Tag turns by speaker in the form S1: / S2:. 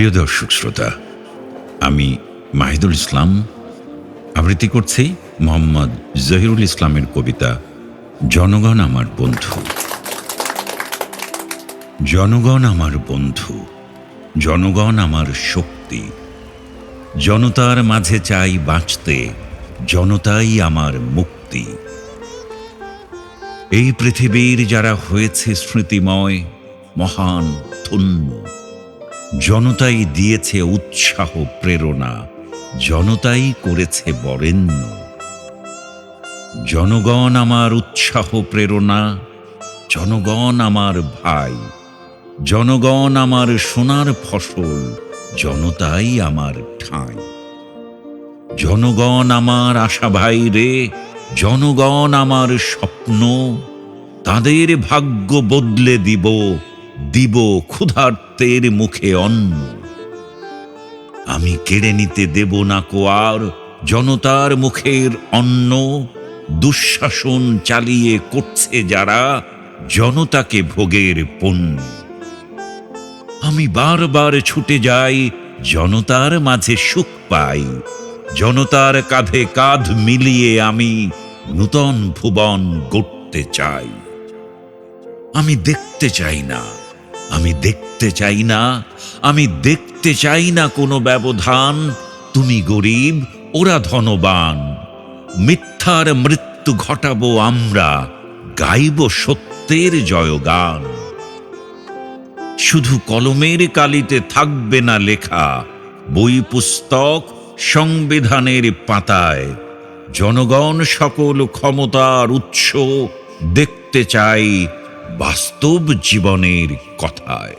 S1: প্রিয় দর্শক শ্রোতা, আমি মাহিদুল ইসলাম। আবৃত্তি করছি মোহাম্মদ জহিরুল ইসলামের কবিতা, জনগণ আমার বন্ধু। জনগণ আমার বন্ধু, জনগণ আমার শক্তি। জনতার মাঝে চাই বাঁচতে, জনতাই আমার মুক্তি। এই পৃথিবীর যারা হয়েছে স্মৃতিময়, মহান, ধন্য জনতাই দিয়েছে উৎসাহ, প্রেরণা। জনতাই করেছে বরেণ্য। জনগণ আমার উৎসাহ, প্রেরণা। জনগণ আমার ভাই। জনগণ আমার সোনার ফসল। জনতাই আমার ঠাঁই। জনগণ আমার আশা ভাই রে। জনগণ আমার স্বপ্ন। তাদের ভাগ্য বদলে দিব। দিব ক্ষুধার্তের মুখে অন্ন। আমি কেড়ে নিতে দেব না কোয়ার জনতার মুখের অন্ন। দুঃশাসন চালিয়ে করছে যারা, জনতাকে ভোগের পণ্য। আমি বারবার ছুটে যাই, জনতার মাঝে সুখ পাই। জনতার কাঁধে কাঁধ মিলিয়ে আমি নূতন ভুবন গড়তে চাই। আমি দেখতে চাই না আমি দেখতে চাই না, আমি দেখতে চাই না কোনো ব্যবধান। তুমি গরিব, ওরা ধনবান। মিথ্যার মৃত্যু ঘটাবো আমরা, গাইব সত্যের জয়গান। শুধু কলমের কালিতে থাকবে না লেখা, বই পুস্তক সংবিধানের পাতায়। জনগণ সকল ক্ষমতার উৎস দেখতে চাই বাস্তব জীবনের কথায়।